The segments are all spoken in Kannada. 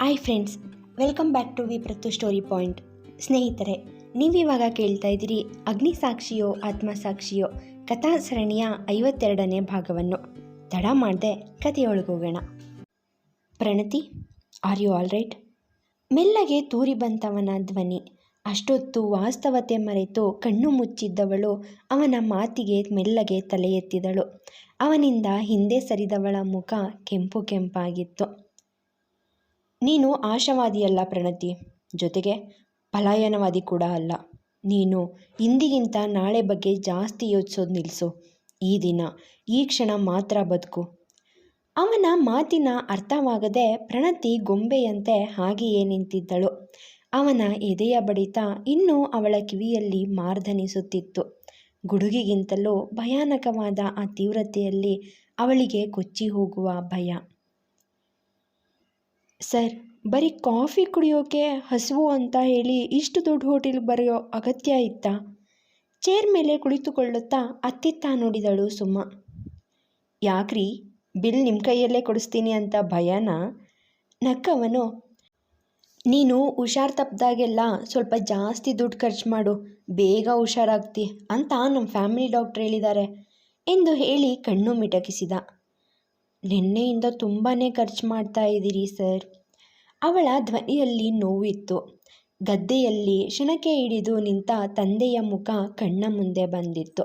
Hi friends welcome back to V Prathu story point ಸ್ನೇಹಿತರೆ, ನೀವಿವಾಗ ಕೇಳ್ತಾ ಇದ್ದೀರಿ ಅಗ್ನಿಸಾಕ್ಷಿಯೋ ಆತ್ಮಸಾಕ್ಷಿಯೋ ಕಥಾ ಸರಣಿಯ ಐವತ್ತೆರಡನೇ ಭಾಗವನ್ನು. ತಡ ಮಾಡದೆ ಕಥೆಯೊಳಗೆ ಹೋಗೋಣ. Pranati are you all right ಮೆಲ್ಲಗೆ ತೂರಿ ಬಂತವನ ಧ್ವನಿ. ಅಷ್ಟೊತ್ತು ವಾಸ್ತವತೆ ಮರೆತು ಕಣ್ಣು ಮುಚ್ಚಿದ್ದವಳು ಅವನ ಮಾತಿಗೆ ಮೆಲ್ಲಗೆ ತಲೆ ಎತ್ತಿದಳು. ಅವನಿಂದ ಹಿಂದೆ ಸರಿದವಳ ಮುಖ ಕೆಂಪು ಕೆಂಪಾಗಿತ್ತು. ನೀನು ಆಶಾವಾದಿಯಲ್ಲ ಪ್ರಣತಿ. ಜೊತೆಗೆ ಪಲಾಯನವಾದಿ ಕೂಡ ಅಲ್ಲ. ನೀನು ಇಂದಿಗಿಂತ ನಾಳೆ ಬಗ್ಗೆ ಜಾಸ್ತಿ ಯೋಚಿಸೋದು ನಿಲ್ಲಿಸು ಈ ದಿನ, ಈ ಕ್ಷಣ ಮಾತ್ರ ಬದುಕು. ಅವನ ಮಾತಿನ ಅರ್ಥವಾಗದೆ ಪ್ರಣತಿ ಗೊಂಬೆಯಂತೆ ಹಾಗೆಯೇ ನಿಂತಿದ್ದಳು. ಅವನ ಎದೆಯ ಬಡಿತ ಇನ್ನೂ ಅವಳ ಕಿವಿಯಲ್ಲಿ ಮಾರ್ಧನಿಸುತ್ತಿತ್ತು ಗುಡುಗಿಗಿಂತಲೂ ಭಯಾನಕವಾದ ಆ ತೀವ್ರತೆಯಲ್ಲಿ ಅವಳಿಗೆ ಕೊಚ್ಚಿ ಹೋಗುವ ಭಯ. ಸರ್, ಬರೀ ಕಾಫಿ ಕುಡಿಯೋಕೆ ಹಸಿವು ಅಂತ ಹೇಳಿ ಇಷ್ಟು ದೊಡ್ಡ ಹೋಟೆಲ್ಗೆ ಬರೆಯೋ ಅಗತ್ಯ ಇತ್ತಾ? ಚೇರ್ ಮೇಲೆ ಕುಳಿತುಕೊಳ್ಳುತ್ತಾ ಅತ್ತಿತ್ತ ನೋಡಿದಳು ಸುಮ್ಮ. ಯಾಕ್ರಿ, ಬಿಲ್ ನಿಮ್ಮ ಕೈಯಲ್ಲೇ ಕೊಡಿಸ್ತೀನಿ ಅಂತ ಭಯನ? ನಕ್ಕವನು, ನೀನು ಹುಷಾರು ತಪ್ಪದಾಗೆಲ್ಲ ಸ್ವಲ್ಪ ಜಾಸ್ತಿ ದುಡ್ಡು ಖರ್ಚು ಮಾಡು, ಬೇಗ ಹುಷಾರಾಗ್ತಿ ಅಂತ ನಮ್ಮ ಫ್ಯಾಮಿಲಿ ಡಾಕ್ಟ್ರ್ ಹೇಳಿದ್ದಾರೆ ಎಂದು ಹೇಳಿ ಕಣ್ಣು ಮಿಟಕಿಸಿದ. ನಿನ್ನೆಯಿಂದ ತುಂಬಾ ಖರ್ಚು ಮಾಡ್ತಾ ಇದ್ದೀರಿ, ಸರ್. ಅವಳ ಧ್ವನಿಯಲ್ಲಿ ನೋವಿತ್ತು. ಗದ್ದೆಯಲ್ಲಿ ಶಣಕೆ ಹಿಡಿದು ನಿಂತ ತಂದೆಯ ಮುಖ ಕಣ್ಣ ಮುಂದೆ ಬಂದಿತ್ತು.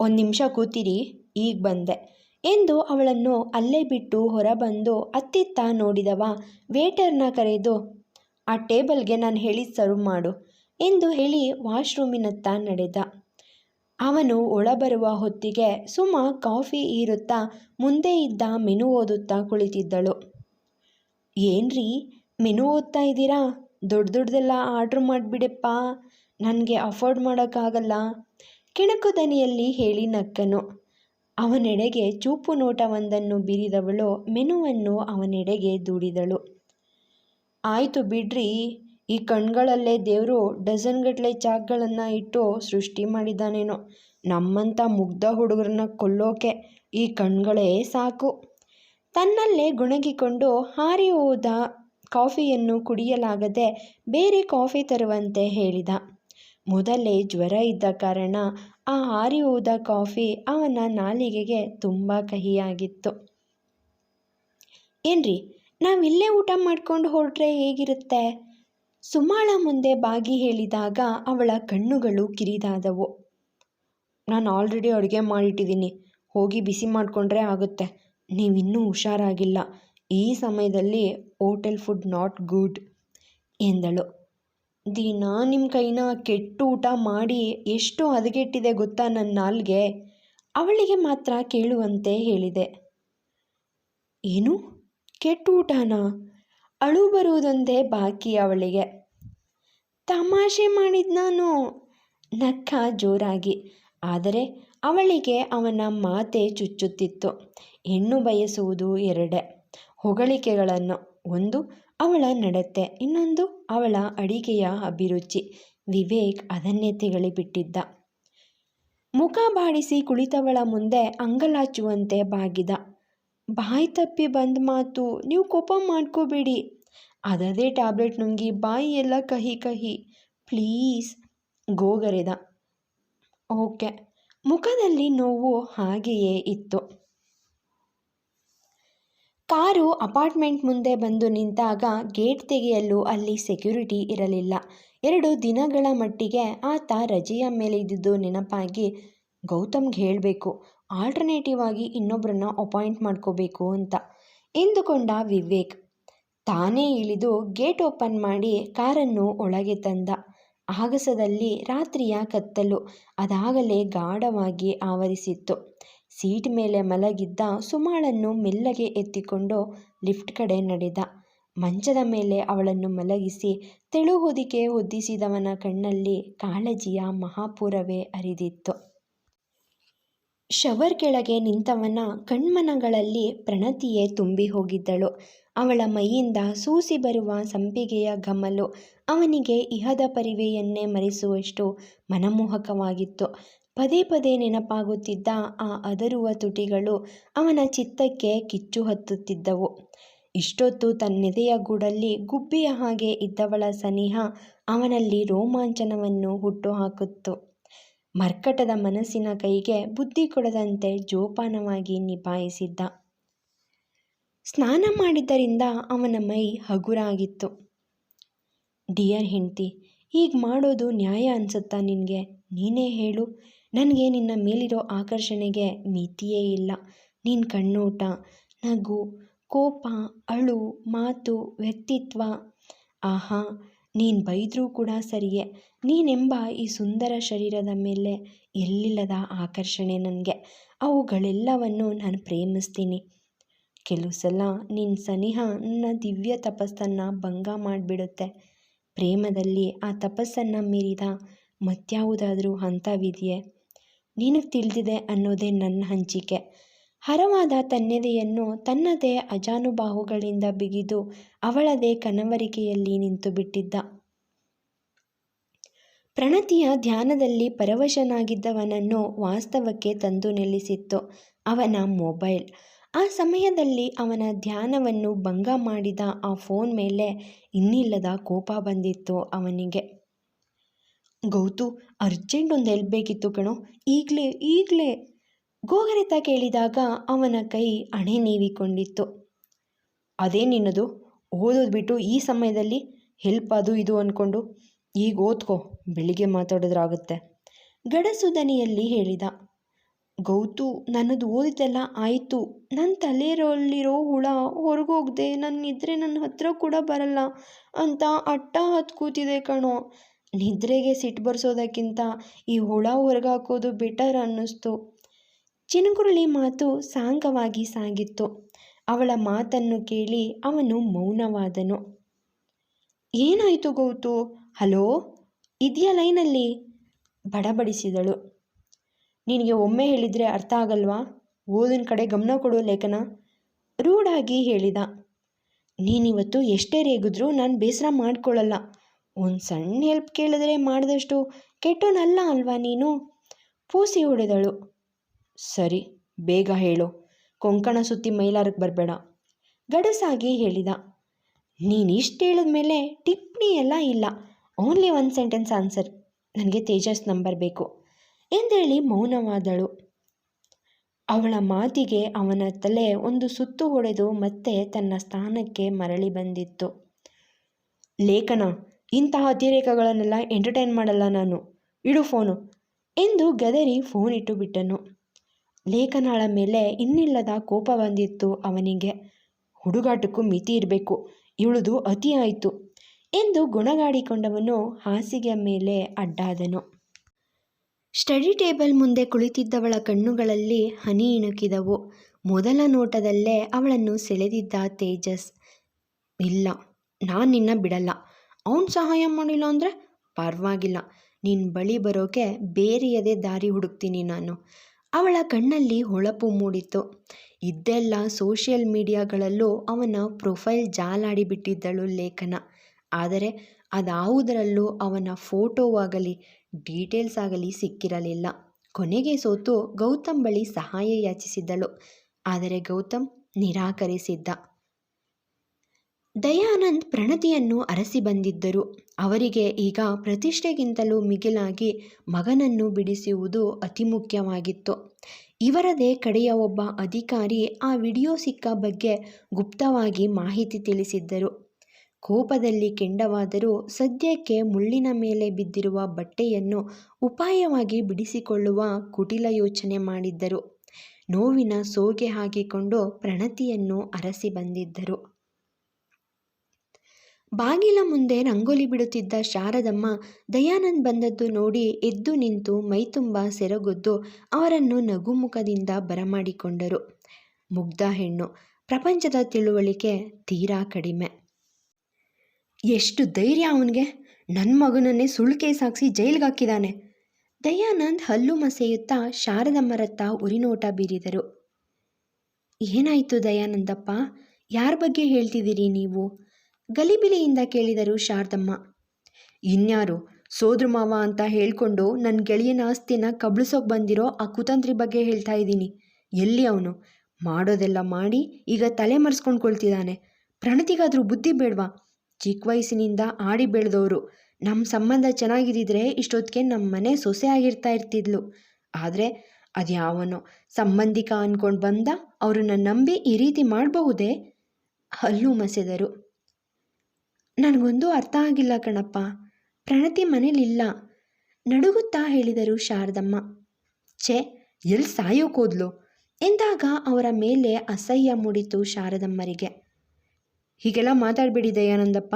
ಒಂದು ನಿಮಿಷ ಕೂತಿರಿ, ಈಗ ಬಂದೆ ಎಂದು ಅವಳನ್ನು ಅಲ್ಲೇ ಬಿಟ್ಟು ಹೊರಬಂದು ಅತ್ತಿತ್ತ ನೋಡಿದವ ವೇಟರ್ನ ಕರೆದು, ಆ ಟೇಬಲ್ಗೆ ನಾನು ಹೇಳಿ ಸರ್ವ್ ಮಾಡು ಎಂದು ಹೇಳಿ ವಾಶ್ರೂಮಿನತ್ತ ನಡೆದ. ಅವನು ಒಳಬರುವ ಹೊತ್ತಿಗೆ ಸುಮ ಕಾಫಿ ಈರುತ್ತಾ ಮುಂದೆ ಇದ್ದ ಮೆನು ಓದುತ್ತಾ ಕುಳಿತಿದ್ದಳು. ಏನ್ರಿ, ಮೆನು ಓದ್ತಾ ಇದ್ದೀರಾ? ದೊಡ್ಡ ದೊಡ್ಡದೆಲ್ಲ ಆರ್ಡ್ರ್ ಮಾಡಿಬಿಡಪ್ಪ. ನನಗೆ ಅಫೋರ್ಡ್ ಮಾಡೋಕ್ಕಾಗಲ್ಲ. ಕೆಣಕು ದನಿಯಲ್ಲಿ ಹೇಳಿ ನಕ್ಕನು. ಅವನೆಡೆಗೆ ಚೂಪು ನೋಟವೊಂದನ್ನು ಬೀರಿದವಳು ಮೆನುವನ್ನು ಅವನೆಡೆಗೆ ದೂಡಿದಳು. ಆಯಿತು ಬಿಡ್ರಿ ಈ ಕಣ್ಗಳಲ್ಲೇ ದೇವರು ಡಜನ್ಗಟ್ಟಲೆ ಚಾಕ್ಗಳನ್ನು ಇಟ್ಟು ಸೃಷ್ಟಿ ಮಾಡಿದ್ದಾನೇನೋ. ನಮ್ಮಂಥ ಮುಗ್ಧ ಹುಡುಗರನ್ನ ಕೊಲ್ಲೋಕೆ ಈ ಕಣ್ಗಳೇ ಸಾಕು. ತನ್ನಲ್ಲೇ ಗುಣಗಿಕೊಂಡು ಹಾರಿ ಹೋದ ಕಾಫಿಯನ್ನು ಕುಡಿಯಲಾಗದೆ ಬೇರೆ ಕಾಫಿ ತರುವಂತೆ ಹೇಳಿದ. ಮೊದಲೇ ಜ್ವರ ಇದ್ದ ಕಾರಣ ಆ ಹಾರಿ ಹೋದ ಕಾಫಿ ಅವನ ನಾಲಿಗೆಗೆ ತುಂಬ ಕಹಿಯಾಗಿತ್ತು. ಏನ್ರಿ, ನಾವಿಲ್ಲೇ ಊಟ ಮಾಡ್ಕೊಂಡು ಹೊರಟ್ರೆ ಹೇಗಿರುತ್ತೆ? ಸುಮಾಳ ಮುಂದೆ ಬಾಗಿ ಹೇಳಿದಾಗ ಅವಳ ಕಣ್ಣುಗಳು ಕಿರಿದಾದವು. ನಾನು ಆಲ್ರೆಡಿ ಅಡುಗೆ ಮಾಡಿಟ್ಟಿದ್ದೀನಿ. ಹೋಗಿ ಬಿಸಿ ಮಾಡಿಕೊಂಡ್ರೆ ಆಗುತ್ತೆ. ನೀವಿನ್ನೂ ಹುಷಾರಾಗಿಲ್ಲ. ಈ ಸಮಯದಲ್ಲಿ ಹೋಟೆಲ್ ಫುಡ್ ನಾಟ್ ಗುಡ್, ಎಂದಳು. ದಿನ ನಿಮ್ಮ ಕೈನ ಕೆಟ್ಟು ಊಟ ಮಾಡಿ ಎಷ್ಟು ಹದಗೆಟ್ಟಿದೆ ಗೊತ್ತಾ ನನ್ನ ನಾಲ್ಗೆ? ಅವಳಿಗೆ ಮಾತ್ರ ಕೇಳುವಂತೆ ಹೇಳಿದೆ. ಏನು? ಕೆಟ್ಟು ಊಟನಾ? ಅಳು ಬರುವುದೊಂದೇ ಬಾಕಿ ಅವಳಿಗೆ. ತಮಾಷೆ ಮಾಡಿದ ನಾನು ನಕ್ಕ ಜೋರಾಗಿ. ಆದರೆ ಅವಳಿಗೆ ಅವನ ಮಾತೆ ಚುಚ್ಚುತ್ತಿತ್ತು. ಹೆಣ್ಣು ಬಯಸುವುದು ಎರಡೇ. ಹೊಗಳಿಕೆಗಳನ್ನು. ಒಂದು, ಅವಳ ನಡತೆ. ಇನ್ನೊಂದು, ಅವಳ ಅಡಿಗೆಯ ಅಭಿರುಚಿ. ವಿವೇಕ್ ಅದನ್ನೇ ತೆಗಳಿಬಿಟ್ಟಿದ್ದ ಮುಖ ಬಾಡಿಸಿ ಕುಳಿತವಳ ಮುಂದೆ ಅಂಗಲಾಚುವಂತೆ ಬಾಗಿದ. ಬಾಯಿ ತಪ್ಪಿ ಬಂದ ಮಾತು, ನೀವು ಕೋಪ ಮಾಡ್ಕೋಬೇಡಿ. ಅದದೇ ಟ್ಯಾಬ್ಲೆಟ್ ನುಂಗಿ ಬಾಯಿ ಎಲ್ಲ ಕಹಿ ಕಹಿ. ಪ್ಲೀಸ್ ಗೋಗರೆದ ಓಕೆ. ಮುಖದಲ್ಲಿ ನೋವು ಹಾಗೆಯೇ ಇತ್ತು. ಕಾರು ಅಪಾರ್ಟ್ಮೆಂಟ್ ಮುಂದೆ ಬಂದು ನಿಂತಾಗ ಗೇಟ್ ತೆಗೆಯಲು ಅಲ್ಲಿ ಸೆಕ್ಯೂರಿಟಿ ಇರಲಿಲ್ಲ. ಎರಡು ದಿನಗಳ ಮಟ್ಟಿಗೆ ಆತ ರಜೆಯ ಮೇಲೆ ಇದ್ದಿದ್ದು ನೆನಪಾಗಿ ಗೌತಮ್ಗೆ ಹೇಳಬೇಕು ಆಲ್ಟರ್ನೇಟಿವ್ ಆಗಿ ಇನ್ನೊಬ್ಬರನ್ನ ಅಪಾಯಿಂಟ್ ಮಾಡ್ಕೋಬೇಕು ಅಂತ. ಎಂದುಕೊಂಡ ವಿವೇಕ್, ತಾನೇ ಇಳಿದು ಗೇಟ್ ಓಪನ್ ಮಾಡಿ ಕಾರನ್ನು ಒಳಗೆ ತಂದ. ಆಗಸದಲ್ಲಿ ರಾತ್ರಿಯ ಕತ್ತಲು, ಅದಾಗಲೇ ಗಾಢವಾಗಿ ಆವರಿಸಿತ್ತು. ಸೀಟ್ ಮೇಲೆ ಮಲಗಿದ್ದ ಸುಮಾಳನ್ನು ಮೆಲ್ಲಗೆ ಎತ್ತಿಕೊಂಡು ಲಿಫ್ಟ್ ಕಡೆ ನಡೆದ. ಮಂಚದ ಮೇಲೆ ಅವಳನ್ನು ಮಲಗಿಸಿ ತೆಳು ಹೊದಿಕೆ ಹೊದ್ದಿಸಿದವನ ಕಣ್ಣಲ್ಲಿ ಕಾಳಜಿಯ ಮಹಾಪೂರವೇ ಹರಿದಿತ್ತು. ಶವರ್ ಕೆಳಗೆ ನಿಂತವನ ಕಣ್ಮನಗಳಲ್ಲಿ ಪ್ರಣತಿಯೇ ತುಂಬಿ ಹೋಗಿದ್ದಳು. ಅವಳ ಮೈಯಿಂದ ಸೂಸಿ ಬರುವ ಸಂಪಿಗೆಯ ಗಮಲು ಅವನಿಗೆ ಇಹದ ಪರಿವೆಯನ್ನೇ ಮರೆಸುವಷ್ಟು ಮನಮೋಹಕವಾಗಿತ್ತು. ಪದೇ ಪದೇ ನೆನಪಾಗುತ್ತಿದ್ದ ಆ ಅದರುವ ತುಟಿಗಳು ಅವನ ಚಿತ್ತಕ್ಕೆ ಕಿಚ್ಚು ಹತ್ತುತ್ತಿದ್ದವು. ಇಷ್ಟೊತ್ತು ತನ್ನೆದೆಯ ಗೂಡಲ್ಲಿ ಗುಬ್ಬಿಯ ಹಾಗೆ ಇದ್ದವಳ ಸನಿಹ ಅವನಲ್ಲಿ ರೋಮಾಂಚನವನ್ನು ಹುಟ್ಟುಹಾಕಿತ್ತು ಮರ್ಕಟದ ಮನಸ್ಸಿನ ಕೈಗೆ ಬುದ್ಧಿ ಕೊಡದಂತೆ ಜೋಪಾನವಾಗಿ ನಿಭಾಯಿಸಿದ್ದ. ಸ್ನಾನ ಮಾಡಿದ್ದರಿಂದ ಅವನ ಮೈ ಹಗುರಾಗಿತ್ತು. ಡಿಯರ್ ಹೆಂಡ್ತಿ, ಹೀಗೆ ಮಾಡೋದು ನ್ಯಾಯ ಅನ್ಸುತ್ತಾ ನಿನಗೆ? ನೀನೇ ಹೇಳು. ನನಗೆ ನಿನ್ನ ಮೇಲಿರೋ ಆಕರ್ಷಣೆಗೆ ಮಿತಿಯೇ ಇಲ್ಲ. ನಿನ್ನ ಕಣ್ಣೋಟ, ನಗು, ಕೋಪ, ಅಳು, ಮಾತು, ವ್ಯಕ್ತಿತ್ವ, ಆಹಾ ನೀನು ಬೈದರೂ ಕೂಡ ಸರಿಯೇ. ನೀನೆಂಬ ಈ ಸುಂದರ ಶರೀರದ ಮೇಲೆ ಎಲ್ಲಿಲ್ಲದ ಆಕರ್ಷಣೆ ನನಗೆ. ಅವುಗಳೆಲ್ಲವನ್ನು ನಾನು ಪ್ರೇಮಿಸ್ತೀನಿ. ಕೆಲವು ಸಲ ನಿನ್ನ ಸನಿಹ ನನ್ನ ದಿವ್ಯ ತಪಸ್ಸನ್ನು ಭಂಗ ಮಾಡಿಬಿಡುತ್ತೆ. ಪ್ರೇಮದಲ್ಲಿ ಆ ತಪಸ್ಸನ್ನು ಮೀರಿದ ಮತ್ಯಾವುದಾದರೂ ಹಂತವಿದೆಯೇ? ನಿನಗೆ ತಿಳಿದಿದೆ ಅನ್ನೋದೇ ನನ್ನ ಹಂಚಿಕೆ. ಹರವಾದ ತನ್ನೆದೆಯನ್ನು ತನ್ನದೇ ಅಜಾನುಬಾಹುಗಳಿಂದ ಬಿಗಿದು ಅವಳದೇ ಕನವರಿಕೆಯಲ್ಲಿ ನಿಂತು ಬಿಟ್ಟಿದ್ದ ಪ್ರಣತಿಯ ಧ್ಯಾನದಲ್ಲಿ ಪರವಶನಾಗಿದ್ದವನನ್ನು ವಾಸ್ತವಕ್ಕೆ ತಂದು ನಿಲ್ಲಿಸಿತ್ತು ಅವನ ಮೊಬೈಲ್. ಆ ಸಮಯದಲ್ಲಿ ಅವನ ಧ್ಯಾನವನ್ನು ಭಂಗ ಮಾಡಿದ ಆ ಫೋನ್ ಮೇಲೆ ಇನ್ನಿಲ್ಲದ ಕೋಪ ಬಂದಿತ್ತು ಅವನಿಗೆ. ಗೌತು, ಅರ್ಜೆಂಟ್ ಒಂದು ಹೆಲ್ಪ್ ಬೇಕಿತ್ತು ಕಣೋ, ಈಗಲೇ ಈಗಲೇ. ಗೋಗರೆತ ಕೇಳಿದಾಗ ಅವನ ಕೈ ಅಣೆ ನೀವಿಕೊಂಡಿತ್ತು. ಅದೇ ನಿನ್ನದು? ಓದೋದು ಬಿಟ್ಟು ಈ ಸಮಯದಲ್ಲಿ ಹೆಲ್ಪ್ ಅದು ಇದು ಅಂದ್ಕೊಂಡು ಈಗ ಓದ್ಕೋ, ಬೆಳಿಗ್ಗೆ ಮಾತಾಡೋದ್ರಾಗುತ್ತೆ. ಗಡಸುದನಿಯಲ್ಲಿ ಹೇಳಿದ, ಗೌತು, ನನ್ನದು ಓದಿದ್ದೆಲ್ಲ ಆಯಿತು. ನನ್ನ ತಲೆಯಲ್ಲಿರೋ ಹುಳ ಹೊರಗೋಗ್ದೆ ನನ್ನ ನಿದ್ರೆ ನನ್ನ ಹತ್ರ ಕೂಡ ಬರಲ್ಲ ಅಂತ ಅಟ್ಟ ಹತ್ತು ಕೂತಿದೆ ಕಣೋ. ನಿದ್ರೆಗೆ ಸಿಟ್ಟು ಬರ್ಸೋದಕ್ಕಿಂತ ಈ ಹುಳ ಹೊರಗಾಕೋದು ಬೆಟರ್ ಅನ್ನಿಸ್ತು. ಚಿನುಕುರುಳಿ ಮಾತು ಸಾಂಗವಾಗಿ ಸಾಗಿತ್ತು. ಅವಳ ಮಾತನ್ನು ಕೇಳಿ ಅವನು ಮೌನವಾದನು. ಏನಾಯಿತು ಗೌತು? ಹಲೋ, ಇದೆಯಾ ಲೈನಲ್ಲಿ? ಬಡಬಡಿಸಿದಳು. ನಿನಗೆ ಒಮ್ಮೆ ಹೇಳಿದರೆ ಅರ್ಥ ಆಗಲ್ವಾ? ಓದಿನ ಕಡೆ ಗಮನ ಕೊಡು ಲೇಖನ. ರೂಢಾಗಿ ಹೇಳಿದ. ನೀನಿವತ್ತು ಎಷ್ಟೇ ರೇಗಿದ್ರೂ ನಾನು ಬೇಸರ ಮಾಡ್ಕೊಳ್ಳಲ್ಲ. ಒಂದು ಸಣ್ಣ ಹೆಲ್ಪ್ ಕೇಳಿದ್ರೆ ಮಾಡಿದಷ್ಟು ಕೆಟ್ಟೋನಲ್ಲ ಅಲ್ವಾ ನೀನು? ಪೂಸಿ ಹೊಡೆದಳು. ಸರಿ, ಬೇಗ ಹೇಳು. ಕೊಂಕಣ ಸುತ್ತಿ ಮೈಲಾರಕ್ಕೆ ಬರಬೇಡ. ಗಡಸಾಗಿ ಹೇಳಿದ. ನೀನಿಷ್ಟು ಹೇಳಿದ ಮೇಲೆ ಟಿಪ್ಪಣಿ ಎಲ್ಲ ಇಲ್ಲ. ಓನ್ಲಿ ಒನ್ ಸೆಂಟೆನ್ಸ್ ಆನ್ಸರ್ ನನಗೆ ತೇಜಸ್ ನಂಬರ್ ಬೇಕು ಎಂದೇಳಿ ಮೌನವಾದಳು. ಅವಳ ಮಾತಿಗೆ ಅವನ ತಲೆ ಒಂದು ಸುತ್ತು ಹೊಡೆದು ಮತ್ತೆ ತನ್ನ ಸ್ಥಾನಕ್ಕೆ ಮರಳಿ ಬಂದಿತ್ತು. ಲೇಖನ, ಇಂತಹ ಅತಿರೇಕಗಳನ್ನೆಲ್ಲ ಎಂಟರ್ಟೈನ್ ಮಾಡಲ್ಲ ನಾನು. ಇಡು ಫೋನು ಎಂದು ಗದರಿ ಫೋನ್ ಇಟ್ಟು ಬಿಟ್ಟನು. ಲೇಖನಾಳ ಮೇಲೆ ಇನ್ನಿಲ್ಲದ ಕೋಪ ಬಂದಿತ್ತು ಅವನಿಗೆ. ಹುಡುಗಾಟಕ್ಕೂ ಮಿತಿ ಇರಬೇಕು ಇವಳದು ಅತಿ ಆಯಿತು ಎಂದು ಗುಣಗಾಡಿಕೊಂಡವನು ಹಾಸಿಗೆಯ ಮೇಲೆ ಅಡ್ಡಾದನು. ಸ್ಟಡಿ ಟೇಬಲ್ ಮುಂದೆ ಕುಳಿತಿದ್ದವಳ ಕಣ್ಣುಗಳಲ್ಲಿ ಹನಿ ಇಣುಕಿದವು. ಮೊದಲ ನೋಟದಲ್ಲೇ ಅವಳನ್ನು ಸೆಳೆದಿದ್ದ ತೇಜಸ್, ಇಲ್ಲ, ನಾನು ನಿನ್ನ ಬಿಡಲ್ಲ. ಅವನು ಸಹಾಯ ಮಾಡಿಲ್ಲ ಅಂದರೆ ಪರವಾಗಿಲ್ಲ. ನಿನ್ನ ಬಳಿ ಬರೋಕೆ ಬೇರೆಯದೇ ದಾರಿ ಹುಡುಕ್ತೀನಿ ನಾನು. ಅವಳ ಕಣ್ಣಲ್ಲಿ ಹೊಳಪು ಮೂಡಿತು ಇದ್ದೆಲ್ಲ ಸೋಷಿಯಲ್ ಮೀಡಿಯಾಗಳಲ್ಲೂ ಅವನ ಪ್ರೊಫೈಲ್ ಜಾಲಾಡಿಬಿಟ್ಟಿದ್ದಳು ಲೇಖನ. ಆದರೆ ಅದಾವುದರಲ್ಲೂ ಅವನ ಫೋಟೋವಾಗಲಿ, ಡೀಟೇಲ್ಸ್ ಆಗಲಿ ಸಿಕ್ಕಿರಲಿಲ್ಲ. ಕೊನೆಗೆ ಸೋತು ಗೌತಮ್ ಬಳಿ ಸಹಾಯ ಯಾಚಿಸಿದ್ದಳು. ಆದರೆ ಗೌತಮ್ ನಿರಾಕರಿಸಿದ್ದ. ದಯಾನಂದ್ ಪ್ರಣತಿಯನ್ನು ಅರಸಿ ಬಂದಿದ್ದರು. ಅವರಿಗೆ ಈಗ ಪ್ರತಿಷ್ಠೆಗಿಂತಲೂ ಮಿಗಿಲಾಗಿ ಮಗನನ್ನು ಬಿಡಿಸುವುದು ಅತಿ ಮುಖ್ಯವಾಗಿತ್ತು. ಇವರದೇ ಕಡೆಯ ಒಬ್ಬ ಅಧಿಕಾರಿ ಆ ವಿಡಿಯೋ ಸಿಕ್ಕ ಬಗ್ಗೆ ಗುಪ್ತವಾಗಿ ಮಾಹಿತಿ ತಿಳಿಸಿದ್ದರು. ಕೋಪದಲ್ಲಿ ಕೆಂಡವಾದರೂ ಸದ್ಯಕ್ಕೆ ಮುಳ್ಳಿನ ಮೇಲೆ ಬಿದ್ದಿರುವ ಬಟ್ಟೆಯನ್ನು ಉಪಾಯವಾಗಿ ಬಿಡಿಸಿಕೊಳ್ಳುವ ಕುಟಿಲ ಯೋಚನೆ ಮಾಡಿದ್ದರು. ನೋವಿನ ಸೋಗೆ ಹಾಕಿಕೊಂಡು ಪ್ರಣತಿಯನ್ನು ಅರಸಿ ಬಂದಿದ್ದರು. ಬಾಗಿಲ ಮುಂದೆ ರಂಗೋಲಿ ಬಿಡುತ್ತಿದ್ದ ಶಾರದಮ್ಮ ದಯಾನಂದ್ ಬಂದದ್ದು ನೋಡಿ ಎದ್ದು ನಿಂತು ಮೈತುಂಬ ಸೆರಗೊದ್ದು ಅವರನ್ನು ನಗುಮುಖದಿಂದ ಬರಮಾಡಿಕೊಂಡರು. ಮುಗ್ಧ ಹೆಣ್ಣು, ಪ್ರಪಂಚದ ತಿಳುವಳಿಕೆ ತೀರಾ ಕಡಿಮೆ. ಎಷ್ಟು ಧೈರ್ಯ ಅವನಿಗೆ. ನನ್ನ ಮಗನನ್ನೇ ಸುಳ್ಳು ಕೇಸ್ ಜೈಲ್ಗೆ ಜೈಲಿಗೆ ಹಾಕಿದ್ದಾನೆ ದಯಾನಂದ್ ಹಲ್ಲು ಮಸೆಯುತ್ತಾ ಶಾರದಮ್ಮರತ್ತ ಉರಿನೋಟ ಬೀರಿದರು. ಏನಾಯಿತು ದಯಾನಂದಪ್ಪ? ಯಾರ ಬಗ್ಗೆ ಹೇಳ್ತಿದ್ದೀರಿ ನೀವು? ಗಲಿಬಿಲಿಯಿಂದ ಕೇಳಿದರು ಶಾರದಮ್ಮ. ಇನ್ಯಾರು? ಸೋದ್ರ ಮಾವ ಅಂತ ಹೇಳ್ಕೊಂಡು ನನ್ನ ಗೆಳೆಯನ ಆಸ್ತಿನ ಕಬಳಿಸೋಕೆ ಬಂದಿರೋ ಆ ಕುತಂತ್ರಿ ಬಗ್ಗೆ ಹೇಳ್ತಾ ಇದ್ದೀನಿ. ಎಲ್ಲಿ ಅವನು? ಮಾಡೋದೆಲ್ಲ ಮಾಡಿ ಈಗ ತಲೆ ಮರೆಸ್ಕೊಂಡು ಕೊಳ್ತಿದ್ದಾನೆ ಪ್ರಣತಿಗಾದರೂ ಬುದ್ಧಿ ಬೇಡವಾ? ಚಿಕ್ಕ ವಯಸ್ಸಿನಿಂದ ಆಡಿ ಬೆಳೆದವರು ನಮ್ಮ ಸಂಬಂಧ ಚೆನ್ನಾಗಿದ್ದಿದ್ರೆ ಇಷ್ಟೊತ್ತಿಗೆ ನಮ್ಮ ಮನೆ ಸೊಸೆ ಆಗಿರ್ತಾ ಇರ್ತಿದ್ಲು. ಆದರೆ ಅದ್ಯಾವನೋ? ಸಂಬಂಧಿಕ ಅಂದ್ಕೊಂಡು ಬಂದ ಅವ್ರನ್ನ ನಂಬಿ ಈ ರೀತಿ ಮಾಡಬಹುದೇ? ಹಲ್ಲು ಮಸೆದರು. ನನಗೊಂದು ಅರ್ಥ ಆಗಿಲ್ಲ ಕಣಪ್ಪ. ಪ್ರಣತಿ ಮನೇಲಿಲ್ಲ. ನಡುಗುತ್ತಾ ಹೇಳಿದರು ಶಾರದಮ್ಮ. ಛೇ ಎಲ್ಲಿ ಸಾಯೋಕೋದ್ಲು ಎಂದಾಗ ಅವರ ಮೇಲೆ ಅಸಹ್ಯ ಮೂಡಿತು ಶಾರದಮ್ಮರಿಗೆ. ಹೀಗೆಲ್ಲ ಮಾತಾಡಬೇಡಿ ದಯಾನಂದಪ್ಪ.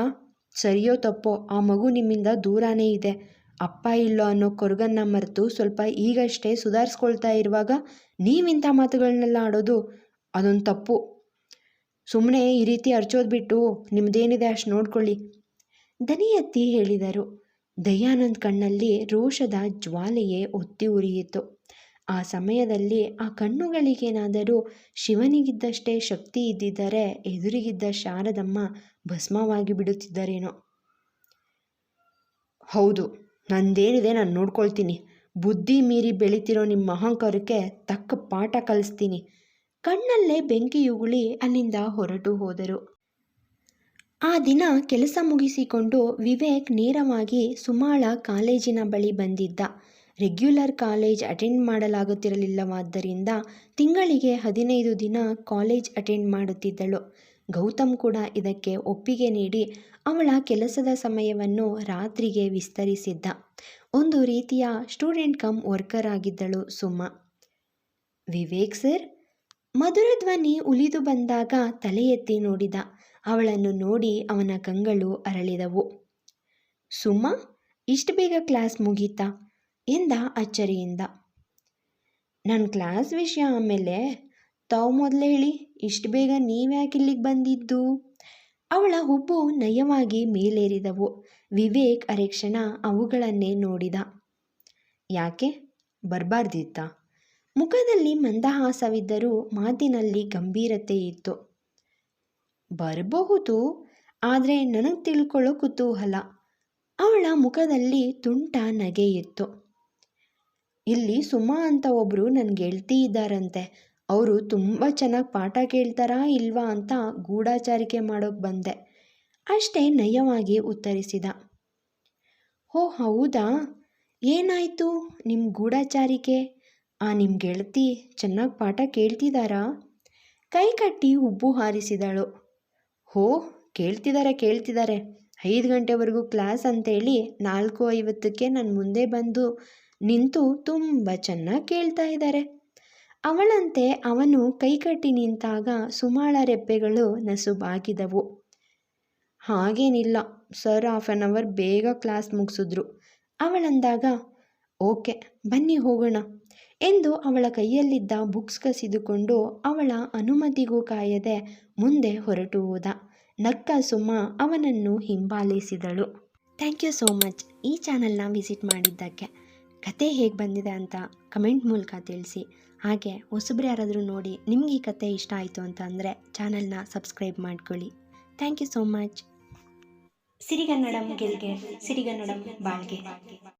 ಸರಿಯೋ ತಪ್ಪೋ, ಆ ಮಗು ನಿಮ್ಮಿಂದ ದೂರಾನೇ ಇದೆ. ಅಪ್ಪ ಇಲ್ಲೋ ಅನ್ನೋ ಕೊರಗನ್ನ ಮರೆತು ಸ್ವಲ್ಪ ಈಗಷ್ಟೇ ಸುಧಾರಿಸ್ಕೊಳ್ತಾ ಇರುವಾಗ ನೀವಿಂಥ ಮಾತುಗಳನ್ನೆಲ್ಲ ಆಡೋದು ಅದೊಂದು ತಪ್ಪು. ಸುಮ್ಮನೆ ಈ ರೀತಿ ಅರ್ಚೋದು ಬಿಟ್ಟು ನಿಮ್ಮದೇನಿದೆ ಅಷ್ಟು ನೋಡ್ಕೊಳ್ಳಿ. ದನಿ ಎತ್ತಿ ಹೇಳಿದರು. ದಯಾನಂದ್ ಕಣ್ಣಲ್ಲಿ ರೋಷದ ಜ್ವಾಲೆಯೇ ಒತ್ತಿ ಉರಿಯಿತು. ಆ ಸಮಯದಲ್ಲಿ ಆ ಕಣ್ಣುಗಳಿಗೇನಾದರೂ ಶಿವನಿಗಿದ್ದಷ್ಟೇ ಶಕ್ತಿ ಇದ್ದಿದ್ದರೆ ಎದುರಿಗಿದ್ದ ಶಾರದಮ್ಮ ಭಸ್ಮವಾಗಿ ಬಿಡುತ್ತಿದ್ದರೇನೋ. ಹೌದು, ನಂದೇನಿದೆ ನಾನು ನೋಡ್ಕೊಳ್ತೀನಿ. ಬುದ್ಧಿ ಮೀರಿ ಬೆಳಿತಿರೋ ನಿಮ್ಮ ಅಹಂಕಾರಕ್ಕೆ ತಕ್ಕ ಪಾಠ ಕಲಿಸ್ತೀನಿ. ಕಣ್ಣಲ್ಲೇ ಬೆಂಕಿಯುಗುಳಿ ಅಲ್ಲಿಂದ ಹೊರಟು ಹೋದರು. ಆ ದಿನ ಕೆಲಸ ಮುಗಿಸಿಕೊಂಡು ವಿವೇಕ್ ನೇರವಾಗಿ ಸುಮಾಳ ಕಾಲೇಜಿನ ಬಳಿ ಬಂದಿದ್ದ. ರೆಗ್ಯುಲರ್ ಕಾಲೇಜ್ ಅಟೆಂಡ್ ಮಾಡಲಾಗುತ್ತಿರಲಿಲ್ಲವಾದ್ದರಿಂದ ತಿಂಗಳಿಗೆ ಹದಿನೈದು ದಿನ ಕಾಲೇಜ್ ಅಟೆಂಡ್ ಮಾಡುತ್ತಿದ್ದಳು. ಗೌತಮ್ ಕೂಡ ಇದಕ್ಕೆ ಒಪ್ಪಿಗೆ ನೀಡಿ ಅವಳ ಕೆಲಸದ ಸಮಯವನ್ನು ರಾತ್ರಿಗೆ ವಿಸ್ತರಿಸಿದ್ದ. ಒಂದು ರೀತಿಯ ಸ್ಟೂಡೆಂಟ್ ಕಮ್ ವರ್ಕರ್ ಆಗಿದ್ದಳು ಸುಮಾ. ವಿವೇಕ್ ಸರ್ ಮಧುರ ಧ್ವನಿ ಉಲಿದು ಬಂದಾಗ ತಲೆ ಎತ್ತಿ ನೋಡಿದ. ಅವಳನ್ನು ನೋಡಿ ಅವನ ಕಂಗಳು ಅರಳಿದವು. ಸುಮ್ಮ ಇಷ್ಟು ಬೇಗ ಕ್ಲಾಸ್ ಮುಗೀತಾ? ಎಂದ ಅಚ್ಚರಿಯಿಂದ. ನನ್ನ ಕ್ಲಾಸ್ ವಿಷಯ ಆಮೇಲೆ ತಾವು ಮೊದಲೇ ಹೇಳಿ, ಇಷ್ಟು ಬೇಗ ನೀವ್ಯಾಕೆ ಇಲ್ಲಿಗೆ ಬಂದಿದ್ದು? ಅವಳ ಹುಬ್ಬು ನಯವಾಗಿ ಮೇಲೇರಿದವು. ವಿವೇಕ್ ಅರೆಕ್ಷಣ ಅವುಗಳನ್ನೇ ನೋಡಿದ. ಯಾಕೆ? ಬರಬಾರ್ದಿತ್ತ? ಮುಖದಲ್ಲಿ ಮಂದಹಾಸವಿದ್ದರೂ ಮಾತಿನಲ್ಲಿ ಗಂಭೀರತೆ ಇತ್ತು ಬರಬಹುದು, ಆದರೆ ನನಗೆ ತಿಳ್ಕೊಳ್ಳೋ ಕುತೂಹಲ. ಅವಳ ಮುಖದಲ್ಲಿ ತುಂಟ ನಗೆ ಇತ್ತು ಇಲ್ಲಿ ಸುಮಾ ಅಂತ ಒಬ್ಬರು ನನ್ನ ಗೆಳತಿ ಇದ್ದಾರಂತೆ. ಅವರು ತುಂಬ ಚೆನ್ನಾಗಿ ಪಾಠ ಕೇಳ್ತಾರಾ ಇಲ್ವಾ ಅಂತ ಗೂಢಾಚಾರಿಕೆ ಮಾಡೋಕ್ಕೆ ಬಂದೆ. ಅಷ್ಟೇ ನಯವಾಗಿ ಉತ್ತರಿಸಿದ. ಓ ಹೌದಾ? ಏನಾಯಿತು ನಿಮ್ಮ ಗೂಢಾಚಾರಿಕೆ? ಆ ನಿಮ್ಮ ಗೆಳತಿ ಚೆನ್ನಾಗಿ ಪಾಠ ಕೇಳ್ತಿದ್ದಾರಾ ಕೈ ಕಟ್ಟಿ ಉಬ್ಬು ಹಾರಿಸಿದಳು. ಹೋ ಕೇಳ್ತಿದ್ದಾರೆ ಕೇಳ್ತಿದ್ದಾರೆ ಐದು ಗಂಟೆವರೆಗೂ ಕ್ಲಾಸ್ ಅಂತೇಳಿ ನಾಲ್ಕು ಐವತ್ತಕ್ಕೆ ನನ್ನ ಮುಂದೆ ಬಂದು ನಿಂತು ತುಂಬ ಚೆನ್ನಾಗಿ ಕೇಳ್ತಾ ಇದ್ದಾರೆ ಅವಳಂತೆ ಅವನು ಕೈ ಕಟ್ಟಿ ನಿಂತಾಗ ಸುಮಾಳ ರೆಪ್ಪೆಗಳು ನಸುಬಾಗಿದವು. ಹಾಗೇನಿಲ್ಲ, ಸರ್ ಹಾಫ್ ಆನ್ ಅವರ್ ಬೇಗ ಕ್ಲಾಸ್ ಮುಗಿಸಿದ್ರು. ಅವಳಂದಾಗ, ಓಕೆ, ಬನ್ನಿ ಹೋಗೋಣ. ಎಂದು ಅವಳ ಕೈಯಲ್ಲಿದ್ದ ಬುಕ್ಸ್ ಕಸಿದುಕೊಂಡು ಅವಳ ಅನುಮತಿಗೂ ಕಾಯದೆ ಮುಂದೆ ಹೊರಟು ಹೋದ ನಕ್ಕ ಸುಮ ಅವನನ್ನು ಹಿಂಬಾಲಿಸಿದಳು. Thank you so much. ಈ ಚಾನಲ್ನ ವಿಸಿಟ್ ಮಾಡಿದ್ದಕ್ಕೆ. ಕತೆ ಹೇಗೆ ಬಂದಿದೆ ಅಂತ ಕಮೆಂಟ್ ಮೂಲಕ ತಿಳಿಸಿ. ಹಾಗೆ ಹೊಸಬ್ರು ಯಾರಾದರೂ ನೋಡಿ ನಿಮ್ಗೆ ಈ ಕತೆ ಇಷ್ಟ ಆಯಿತು ಅಂತ ಅಂದರೆ ಚಾನಲ್ನ ಸಬ್ಸ್ಕ್ರೈಬ್ ಮಾಡ್ಕೊಳ್ಳಿ. Thank you so much. ಸಿರಿಗನ್ನಡಂ ಗೆಲ್ಗೆ, ಸಿರಿಗನ್ನಡಂ ಬಾಳ್ಗೆ.